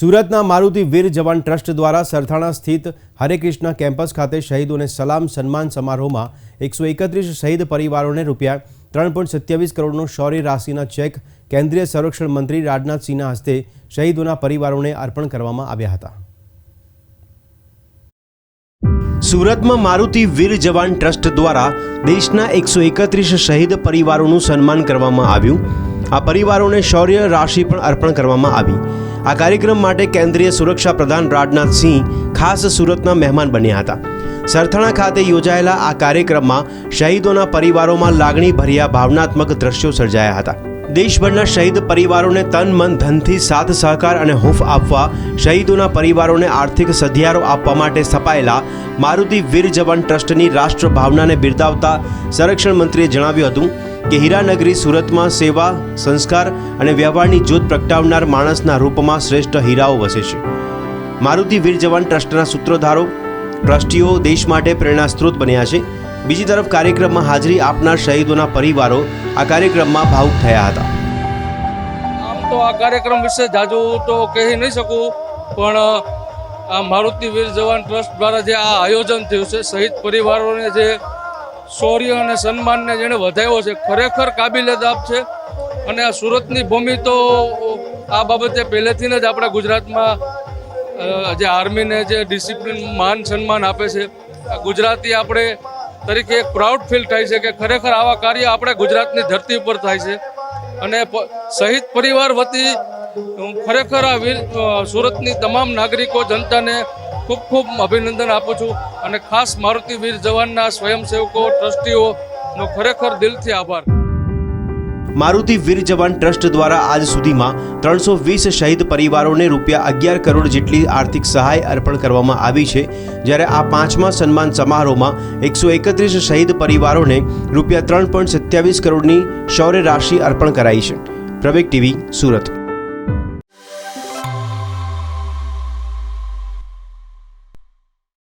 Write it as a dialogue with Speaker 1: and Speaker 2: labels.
Speaker 1: સુરતના મારુતિ વીર જવાન ટ્રસ્ટ દ્વારા સરથાણા સ્થિત હરે કેમ્પસ ખાતે શહીદોને સલામ સન્માન સમારોહમાં એકસો શહીદ પરિવારોને રૂપિયા ત્રણ કરોડનો શૌર્ય રાશિના ચેક કેન્દ્રીય સંરક્ષણ મંત્રી રાજનાથસિંહના હસ્તે શહીદોના પરિવારોને અર્પણ કરવામાં આવ્યા હતા. સુરતમાં મારુતિ વીર જવાન ટ્રસ્ટ દ્વારા દેશના એકસો એકત્રીસ શહીદ પરિવારોનું સન્માન કરવામાં આવ્યું. આ પરિવારોને શૌર્ય રાશિ પણ અર્પણ કરવામાં આવી. આ કાર્યક્રમ માટે કેન્દ્રીય સુરક્ષા પ્રધાન રાજનાથસિંહ ખાસ સુરતના મહેમાન બન્યા હતા. સરથાણા ખાતે યોજાયેલા આ કાર્યક્રમમાં શહીદોના પરિવારોમાં લાગણી ભર્યા ભાવનાત્મક દ્રશ્યો સર્જાયા હતા. દેશભરના શહીદ પરિવારોને તન, મન, ધનથી સાથ, સહકાર અને હૂંફ આપવા, શહીદોના પરિવારોને આર્થિક સધિયારો આપવા માટે સ્થપાયેલા મારુતિ વીર જવાન ટ્રસ્ટની રાષ્ટ્ર ભાવનાને બિરદાવતા સંરક્ષણ મંત્રીએ જણાવ્યું હતું કે હીરાનગરી સુરતમાં સેવા, સંસ્કાર અને વ્યવહારની જ્યોત પ્રગટાવનાર માણસના રૂપમાં શ્રેષ્ઠ હીરાઓ વસે છે. મારુતિ વીર જવાન ટ્રસ્ટના સૂત્રધારો, ટ્રસ્ટીઓ દેશ માટે પ્રેરણા સ્ત્રોત બન્યા છે. બીજી તરફ કાર્યક્રમમાં હાજરી આપનાર શહીદોના પરિવારો આ કાર્યક્રમમાં ભાવુક થયા હતા.
Speaker 2: આમ તો આ કાર્યક્રમ વિશે જાજુ તો કહી નહીં શકું, પણ આ મારુતિ વીર જવાન ટ્રસ્ટ દ્વારા જે આ આયોજન થયું છે, શહીદ પરિવારોને જે શૌર્ય અને સન્માનને જેણે વધાવ્યો છે, ખરેખર કાબિલિયત છે. અને આ સુરતની ભૂમિ તો આ બાબતે પહેલેથી જ આપણા ગુજરાતમાં જે આર્મીને જે ડિસિપ્લિન, માન સન્માન આપે છે. ગુજરાતી આપણે તરીકે એક પ્રાઉડ ફીલ થાય છે કે ખરેખર આવા કાર્ય આપણે ગુજરાતની ધરતી ઉપર થાય છે. અને શહીદ પરિવાર વતી ખરેખર આ વીર સુરતની તમામ નાગરિકો, જનતાને ખૂબ ખૂબ અભિનંદન આપું છું અને ખાસ મારુતિ વીર જવાનના સ્વયંસેવકો, ટ્રસ્ટીઓનો ખરેખર દિલથી આભાર.
Speaker 1: મારુતિ વીર જવાન ટ્રસ્ટ દ્વારા આજ સુધીમાં ત્રણસો વીસ શહીદ પરિવારોને રૂપિયા અગિયાર કરોડ જેટલી આર્થિક સહાય અર્પણ કરવામાં આવી છે. જ્યારે આ પાંચમા સન્માન સમારોહમાં એકસો એકત્રીસ શહીદ પરિવારોને રૂપિયા ત્રણ પોઈન્ટ સત્યાવીસ કરોડની શૌર્ય રાશિ અર્પણ કરાઈ છે. પ્રવેક ટીવી સુરત.